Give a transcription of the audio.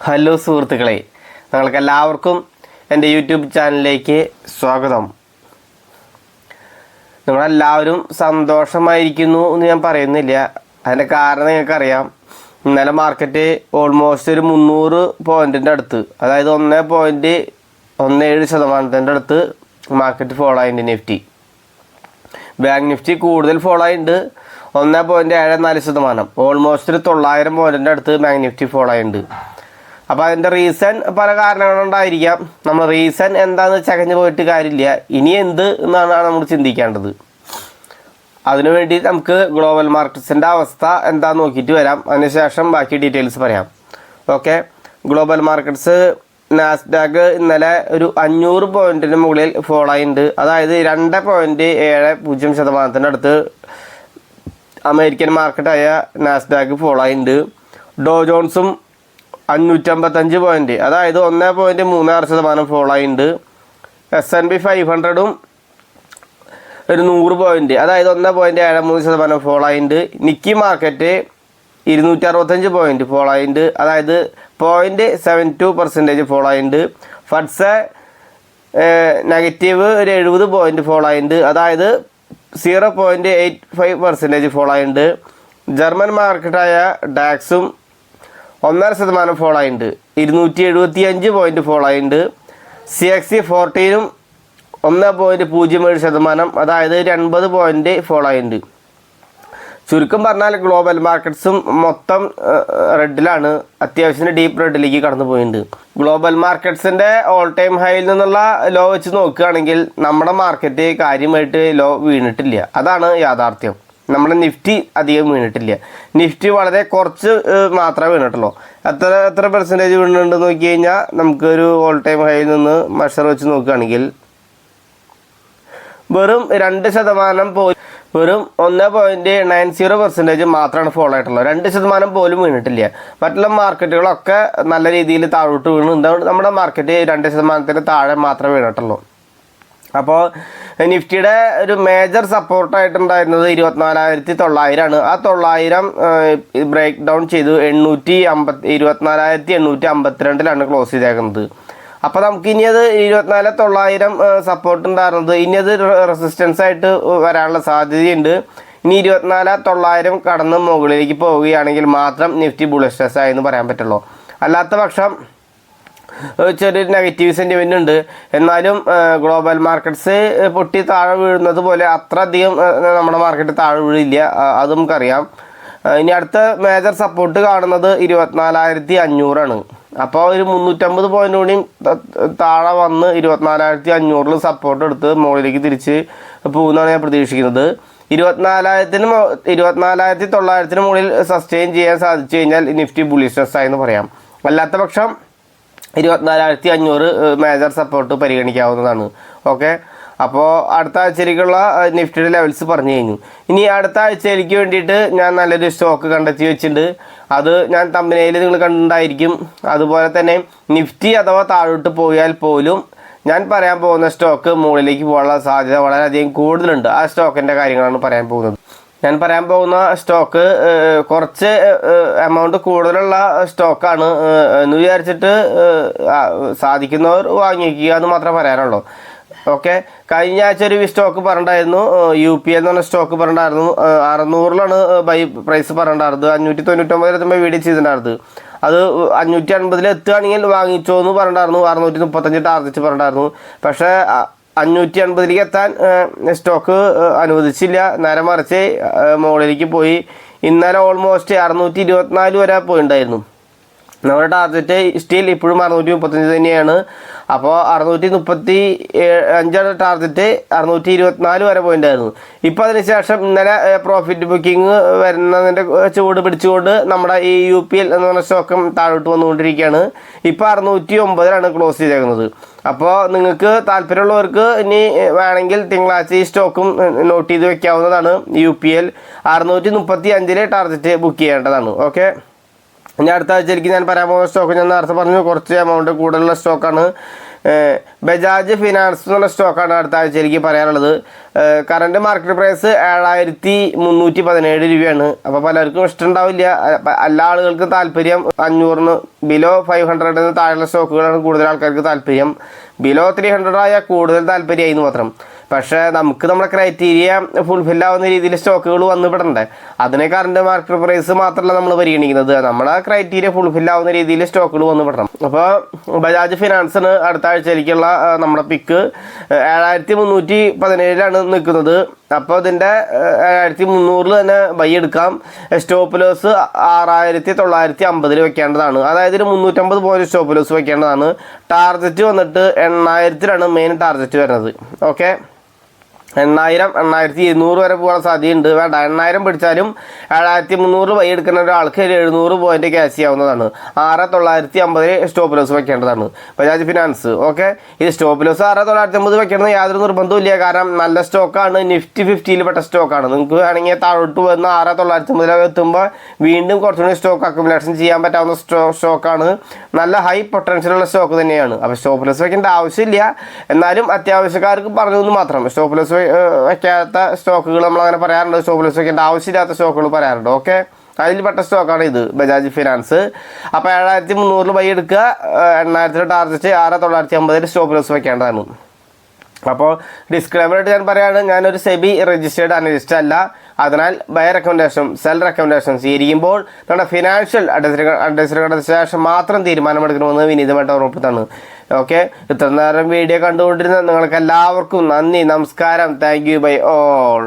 Hello സുഹൃത്തുക്കളെ നിങ്ങൾക്ക് എല്ലാവർക്കും എന്റെ യൂട്യൂബ് ചാനലിലേക്ക് സ്വാഗതം. നിങ്ങളെല്ലാവരും സന്തോഷമായിരിക്കുന്നു എന്ന് ഞാൻ പറയുന്നില്ല. അതിന്റെ കാരണം നിങ്ങൾക്കറിയാം. ഇന്നലെ മാർക്കറ്റ് ഓൾമോസ്റ്റ് ഒരു മുന്നൂറ് പോയിന്റിന്റെ അടുത്ത് അതായത് ഒന്ന് പോയിന്റ് ഒന്ന് ഏഴ് ശതമാനത്തിന്റെ അടുത്ത് മാർക്കറ്റ് ഫോളോ ആയിട്ടുണ്ട് നിഫ്റ്റി. ബാങ്ക് നിഫ്റ്റി കൂടുതൽ ഫോളോ ആയിട്ടുണ്ട്. ഒന്ന് പോയിന്റ് ഏഴ് നാല് ശതമാനം. ഓൾമോസ്റ്റ് ഒരു തൊള്ളായിരം പോയിന്റിന്റെ അടുത്ത് ബാങ്ക് നിഫ്റ്റി ഫോളോ ആയിട്ടുണ്ട്. അപ്പോൾ അതിന്റെ റീസൺ പല കാരണങ്ങളുണ്ടായിരിക്കാം നമ്മൾ റീസൺ എന്താണെന്ന് ചകഞ്ഞു പോയിട്ട് കാര്യമില്ല. ഇനി എന്ത് എന്നാണ് നമ്മൾ ചിന്തിക്കേണ്ടത്. അതിനുവേണ്ടി നമുക്ക് ഗ്ലോബൽ മാർക്കറ്റ്സിന്റെ അവസ്ഥ എന്താണെന്ന് നോക്കിയിട്ട് വരാം. അതിനുശേഷം ബാക്കി ഡീറ്റെയിൽസ് പറയാം. ഓക്കെ ഗ്ലോബൽ മാർക്കറ്റ്സ് നാസ്ഡാക്ക് ഇന്നലെ ഒരു അഞ്ഞൂറ് പോയിന്റിന് മുകളിൽ ഫോളോ ആയിട്ടുണ്ട് അതായത് രണ്ട് പോയിന്റ് ഏഴ് പൂജ്യം ശതമാനത്തിന്റെ അടുത്ത് അമേരിക്കൻ മാർക്കറ്റായ നാസ്ഡാക്ക് ഫോളോ ആയിട്ടുണ്ട് ഡോ ജോൺസും അഞ്ഞൂറ്റമ്പത്തഞ്ച് പോയിന്റ് അതായത് ഒന്ന് പോയിന്റ് മൂന്നാറ് ശതമാനം ഫോളോ ആയിട്ടുണ്ട് എസ് എൻ ബി ഫൈവ് ഹൺഡ്രഡും ഒരു നൂറ് പോയിന്റ് അതായത് ഒന്ന് പോയിന്റ് ഏഴ് മൂന്ന് ശതമാനം ഫോളോ ആയിട്ടുണ്ട് നിക്കി മാർക്കറ്റ് ഇരുന്നൂറ്റി അറുപത്തഞ്ച് പോയിന്റ് ഫോളോ ആയിട്ടുണ്ട് അതായത് point seven two percentage fall ആയിട്ടുണ്ട് ഫഡ്സ് നെഗറ്റീവ് ഒരു എഴുപത് പോയിന്റ് ഫോളോ ആയിട്ടുണ്ട് അതായത് zero point eight five percentage fall ആയിട്ടുണ്ട് ജർമ്മൻ മാർക്കറ്റായ ഡാക്സും ഒന്നര ശതമാനം ഫോളോ ആയിട്ടുണ്ട് ഇരുന്നൂറ്റി എഴുപത്തി അഞ്ച് പോയിന്റ് ഫോളോ ആയിട്ടുണ്ട് സി എക്സ് ഫോർട്ടീനും ഒന്ന് പോയിന്റ് പൂജ്യം ഏഴ് ശതമാനം അതായത് ഒരു എൺപത് പോയിന്റ് ഫോളോ ആയിട്ടുണ്ട് ചുരുക്കം പറഞ്ഞാൽ ഗ്ലോബൽ മാർക്കറ്റ്സും മൊത്തം റെഡിലാണ്. അത്യാവശ്യത്തിന് ഡീപ്പ് റെഡിലേക്ക് കടന്നു പോയിട്ടുണ്ട് ഗ്ലോബൽ മാർക്കറ്റ്സിന്റെ ഓൾ ടൈം ഹൈയിൽ നിന്നുള്ള ലോ വെച്ച് നോക്കുകയാണെങ്കിൽ നമ്മുടെ മാർക്കറ്റ് കാര്യമായിട്ട് ലോ വീണിട്ടില്ല. അതാണ് യാഥാർത്ഥ്യം. നമ്മുടെ നിഫ്റ്റി അധികം വീണിട്ടില്ല. നിഫ്റ്റി വളരെ കുറച്ച് മാത്രമേ വീണിട്ടുള്ളൂ. എത്ര എത്ര പെർസെന്റേജ് വീണിട്ടുണ്ടെന്ന് നോക്കി കഴിഞ്ഞാൽ നമുക്കൊരു ഓൾ ടൈം ഹൈയിൽ നിന്ന് മഷർ വെച്ച് നോക്കുകയാണെങ്കിൽ വെറും രണ്ട് ശതമാനം പോലും വെറും ഒന്ന് പോയിന്റ് നയൻ സീറോ പെർസെന്റേജ് മാത്രമാണ് ഫോളോ ആയിട്ടുള്ളത്. രണ്ട് ശതമാനം പോലും വീണിട്ടില്ല. മറ്റുള്ള മാർക്കറ്റുകളൊക്കെ നല്ല രീതിയിൽ താഴോട്ട് വീണു. നമ്മുടെ മാർക്കറ്റ് രണ്ട് ശതമാനത്തിന് താഴെ മാത്രമേ വീണിട്ടുള്ളൂ. അപ്പോൾ നിഫ്റ്റിയുടെ ഒരു മേജർ സപ്പോർട്ടായിട്ടുണ്ടായിരുന്നത് ഇരുപത്തിനാലായിരത്തി തൊള്ളായിരമാണ് ആ തൊള്ളായിരം ബ്രേക്ക് ഡൗൺ ചെയ്തു എണ്ണൂറ്റി അമ്പത്തി ഇരുപത്തിനാലായിരത്തി എണ്ണൂറ്റി അമ്പത്തിരണ്ടിലാണ് ക്ലോസ് ചെയ്തേക്കുന്നത്. അപ്പോൾ നമുക്കിനി അത് ഇരുപത്തിനാല് തൊള്ളായിരം സപ്പോർട്ട് ഉണ്ടായിരുന്നത്. ഇനി അത് റെസിസ്റ്റൻസ് ആയിട്ട് വരാനുള്ള സാധ്യതയുണ്ട്. ഇനി ഇരുപത്തിനാല് തൊള്ളായിരം കടന്ന് മുകളിലേക്ക് പോവുകയാണെങ്കിൽ മാത്രം നിഫ്റ്റി ബുള്ളസ്റ്റസ് ആയെന്ന് പറയാൻ പറ്റുള്ളൂ. അല്ലാത്ത പക്ഷം ചെറിയൊരു നെഗറ്റീവ് സെന്റിമെന്റ് ഉണ്ട്. എന്നാലും ഗ്ലോബൽ മാർക്കറ്റ്സ് പൊട്ടി താഴെ വീഴുന്നത് പോലെ അത്ര അധികം നമ്മുടെ മാർക്കറ്റ് താഴെ വീഴില്ല. അത് നമുക്കറിയാം. ഇനി അടുത്ത മേജർ സപ്പോർട്ട് കാണുന്നത് ഇരുപത്തിനാലായിരത്തി അഞ്ഞൂറാണ് അപ്പോൾ ഒരു മുന്നൂറ്റമ്പത് പോയിന്റ് കൂടി താഴെ വന്ന് ഇരുപത്തിനാലായിരത്തി അഞ്ഞൂറിൽ സപ്പോർട്ട് എടുത്ത് മുകളിലേക്ക് തിരിച്ച് പോകുന്നതാണ് ഞാൻ പ്രതീക്ഷിക്കുന്നത്. ഇരുപത്തിനാലായിരത്തിന് ഇരുപത്തിനാലായിരത്തി തൊള്ളായിരത്തിന് മുകളിൽ സസ്റ്റെയിൻ ചെയ്യാൻ സാധിച്ചു കഴിഞ്ഞാൽ നിഫ്റ്റി ബുള്ളിഷസ് ആയെന്ന് പറയാം. അല്ലാത്ത പക്ഷം ഇരുപത്തിനാലായിരത്തി അഞ്ഞൂറ് മേജർ സപ്പോർട്ട് പരിഗണിക്കാവുന്നതാണ്. ഓക്കെ അപ്പോൾ അടുത്ത ആഴ്ചയിലേക്കുള്ള നിഫ്റ്റിയുടെ ലെവൽസ് പറഞ്ഞു കഴിഞ്ഞു. ഇനി അടുത്ത ആഴ്ചയിലേക്ക് വേണ്ടിയിട്ട് ഞാൻ നല്ലൊരു സ്റ്റോക്ക് കണ്ടെത്തി വെച്ചിട്ടുണ്ട്. അത് ഞാൻ തമ്പനയിൽ നിങ്ങൾ കണ്ടിട്ടുണ്ടായിരിക്കും. അതുപോലെ തന്നെ നിഫ്റ്റി അഥവാ താഴോട്ട് പോയാൽ പോലും ഞാൻ പറയാൻ പോകുന്ന സ്റ്റോക്ക് മുകളിലേക്ക് പോകാനുള്ള സാധ്യത വളരെയധികം കൂടുതലുണ്ട്. ആ സ്റ്റോക്കിന്റെ കാര്യങ്ങളാണ് പറയാൻ പോകുന്നത്. ഞാൻ പറയാൻ പോകുന്ന സ്റ്റോക്ക് കുറച്ച് എമൗണ്ട് കൂടുതലുള്ള സ്റ്റോക്കാണ് എന്ന് വിചാരിച്ചിട്ട് സാധിക്കുന്നവർ വാങ്ങിക്കുക എന്ന് മാത്രമേ പറയാനുള്ളൂ. ഓക്കെ കഴിഞ്ഞ ആഴ്ച ഒരു സ്റ്റോക്ക് പറഞ്ഞിട്ടായിരുന്നു യു പി എന്ന് പറഞ്ഞ സ്റ്റോക്ക് പറഞ്ഞിട്ടുണ്ടായിരുന്നു അറുന്നൂറിലാണ് ബൈ പ്രൈസ് പറഞ്ഞിട്ടുണ്ടായിരുന്നത്. അഞ്ഞൂറ്റി തൊണ്ണൂറ്റൊമ്പതിൽ എത്തുമ്പോൾ വീഡിയോ ചെയ്തിട്ടുണ്ടായിരുന്നത്. അത് അഞ്ഞൂറ്റി അൻപതിൽ എത്തുകയാണെങ്കിൽ വാങ്ങിച്ചോ എന്ന് പറഞ്ഞിട്ടുണ്ടായിരുന്നു അറുന്നൂറ്റി മുപ്പത്തഞ്ച് ടാർഗറ്റ് പറഞ്ഞിട്ടുണ്ടായിരുന്നു. പക്ഷേ അഞ്ഞൂറ്റി അൻപതിലേക്ക് എത്താൻ സ്റ്റോക്ക് അനുവദിച്ചില്ല. നേരെ മറിച്ച് മുകളിലേക്ക് പോയി. ഇന്നലെ ഓൾമോസ്റ്റ് അറുന്നൂറ്റി ഇരുപത്തിനാല് വരെ പോയിണ്ടായിരുന്നു. നമ്മുടെ ടാർഗറ്റ് സ്റ്റിൽ ഇപ്പോഴും അറുന്നൂറ്റി മുപ്പത്തഞ്ച് തന്നെയാണ്. അപ്പോൾ അറുന്നൂറ്റി മുപ്പത്തി അഞ്ചാണ് ടാർഗറ്റ് അറുന്നൂറ്റി ഇരുപത്തിനാല് വരെ പോയിണ്ടായിരുന്നു. ഇപ്പോൾ അതിനുശേഷം ഇന്നലെ പ്രോഫിറ്റ് ബുക്കിംഗ് വരുന്നതിന്റെ ചൂട് പിടിച്ചുകൊണ്ട് നമ്മുടെ ഈ യു പി എൽ എന്ന് പറഞ്ഞ സ്റ്റോക്കും താഴോട്ട് വന്നുകൊണ്ടിരിക്കുകയാണ്. ഇപ്പോൾ അറുന്നൂറ്റി ഒമ്പതിലാണ് ക്ലോസ് ചെയ്തേക്കുന്നത്. അപ്പോൾ നിങ്ങൾക്ക് താല്പര്യമുള്ളവർക്ക് ഇനി വേണമെങ്കിൽ തിങ്കളാഴ്ച ഈ സ്റ്റോക്കും നോട്ട് ചെയ്ത് വെക്കാവുന്നതാണ് യു പി എൽ അറുന്നൂറ്റി മുപ്പത്തി അഞ്ചിലെ ടാർഗറ്റ് ബുക്ക് ചെയ്യേണ്ടതാണ്. ഓക്കെ? ഇനി അടുത്ത ആഴ്ച എനിക്ക് ഞാൻ പറയാൻ പോകുന്ന സ്റ്റോക്ക് ഞാൻ നേരത്തെ പറഞ്ഞു കുറച്ച് എമൗണ്ട് കൂടുതലുള്ള സ്റ്റോക്കാണ് ബജാജ് ഫിനാൻസ് എന്നുള്ള സ്റ്റോക്കാണ് അടുത്ത ആഴ്ച എനിക്ക് പറയാനുള്ളത്. കറണ്ട് മാർക്കറ്റ് പ്രൈസ് ഏഴായിരത്തി മുന്നൂറ്റി പതിനേഴ് രൂപയാണ്. അപ്പോൾ പലർക്കും ഇഷ്ടമുണ്ടാവില്ല. എല്ലാ ആളുകൾക്കും താല്പര്യം അഞ്ഞൂറിന് ബിലോ ഫൈവ് ഹൺഡ്രഡിന് താഴെയുള്ള സ്റ്റോക്കുകളാണ് കൂടുതൽ ആൾക്കാർക്ക് താല്പര്യം. ബിലോ ത്രീ ഹൺഡ്രഡ് ആയാൽ കൂടുതൽ താല്പര്യമായി എന്ന് മാത്രം. പക്ഷേ നമുക്ക് നമ്മുടെ ക്രൈറ്റീരിയ ഫുൾഫിൽ ആവുന്ന രീതിയിൽ സ്റ്റോക്കുകൾ വന്ന് അതിനെ കറണ്ട് മാർക്കറ്റ് പ്രൈസ് മാത്രമല്ല നമ്മൾ പരിഗണിക്കുന്നത്. നമ്മുടെ ക്രൈറ്റീരിയ ഫുൾഫിൽ ആവുന്ന രീതിയിൽ സ്റ്റോക്കുകൾ വന്ന് അപ്പോൾ ബജാജ് ഫിനാൻസിന് അടുത്ത ആഴ്ചയിലേക്കുള്ള നമ്മുടെ പിക്ക് ഏഴായിരത്തി മുന്നൂറ്റി പതിനേഴിലാണ് നിൽക്കുന്നത്. അപ്പോൾ ഇതിന്റെ ഏഴായിരത്തി മുന്നൂറിൽ തന്നെ ബൈ എടുക്കാം. സ്റ്റോപ്പ് ലോസ് ആറായിരത്തി തൊള്ളായിരത്തി അമ്പതിൽ വെക്കേണ്ടതാണ്. അതായത് ഒരു മുന്നൂറ്റമ്പത് പോയിന്റ് സ്റ്റോപ്പ് ലോസ് വെക്കേണ്ടതാണ്. ടാർഗറ്റ് വന്നിട്ട് എണ്ണായിരത്തിലാണ് മെയിൻ ടാർഗറ്റ് വരുന്നത്. ഓക്കെ എണ്ണായിരം എണ്ണായിരത്തി ഇരുന്നൂറ് വരെ പോകാൻ സാധ്യതയുണ്ട്. വേണ്ട എണ്ണായിരം പിടിച്ചാലും ഏഴായിരത്തി മുന്നൂറ് വൈ എടുക്കുന്ന ഒരാൾക്ക് ഒരു എഴുന്നൂറ് പോയിന്റ് ക്യാഷ് ചെയ്യാവുന്നതാണ് ആറ് തൊള്ളായിരത്തി അമ്പത് സ്റ്റോപ്പ് ലോസ് വെക്കേണ്ടതാണ്. ബജാജ് ഫിനാൻസ് ഓക്കെ ഇത് സ്റ്റോപ്പ് ലോസ് ആറ് തൊള്ളായിരത്തി അമ്പത് വെക്കണം യാതൊരു നിർബന്ധവും കാരണം നല്ല സ്റ്റോക്കാണ് നിഫ്റ്റി ഫിഫ്റ്റിയിൽ പെട്ട സ്റ്റോക്കാണ് നിങ്ങൾക്ക് വേണമെങ്കിൽ താഴോട്ട് വന്ന് ആറ് തൊള്ളായിരത്തി അമ്പതിൽ എത്തുമ്പോൾ വീണ്ടും കുറച്ചുകൂടി സ്റ്റോക്ക് അക്യുമുലേഷൻ ചെയ്യാൻ പറ്റാവുന്ന സ്റ്റോ സ്റ്റോക്കാണ് നല്ല ഹൈ പൊട്ടൻഷ്യലുള്ള സ്റ്റോക്ക് തന്നെയാണ്. അപ്പോൾ സ്റ്റോപ്പ് ലോസ് വെക്കേണ്ട ആവശ്യമില്ല. എന്നാലും അത്യാവശ്യക്കാർക്ക് പറഞ്ഞു എന്ന് മാത്രം. സ്റ്റോപ്പ് ലോസ് വെക്കാത്ത സ്റ്റോക്കുകൾ നമ്മൾ അങ്ങനെ പറയാറുണ്ട്. സ്റ്റോപ്പ് ലോസ് വെക്കേണ്ട ആവശ്യമില്ലാത്ത സ്റ്റോക്കുകൾ പറയാറുണ്ട്. ഓക്കെ? അതിൽപ്പെട്ട സ്റ്റോക്കാണ് ഇത് ബജാജ് ഫിനാൻസ്. അപ്പോൾ ഏഴായിരത്തി മുന്നൂറിൽ ബൈ എടുക്കുക. എണ്ണായിരത്തിൽ ടാർജറ്റ് ആറ് തൊള്ളായിരത്തി അമ്പതിൽ സ്റ്റോപ്പ് ലോസ് വെക്കേണ്ടതാണ് അപ്പോൾ ഡിസ്ക്ലൈമറായിട്ട് ഞാൻ പറയുകയാണ് ഞാനൊരു സെബി രജിസ്റ്റേർഡ് അനലിസ്റ്റ് അല്ല. അതിനാൽ ബൈ റെക്കമെൻഡേഷൻ സെൽ റെക്കമെൻഡേഷൻ സ്വീകരിക്കുമ്പോൾ നമ്മുടെ ഫിനാൻഷ്യൽ അഡ്വൈസറുടെ ശേഷം മാത്രം തീരുമാനമെടുക്കണമെന്ന് വിനീതമായിട്ട് ഓർമ്മപ്പെടുത്താണ് ഓക്കെ? ഇത്ര നേരം വീഡിയോ കണ്ടുകൊണ്ടിരുന്ന നിങ്ങൾക്ക് എല്ലാവർക്കും നന്ദി നമസ്കാരം. Thank you by all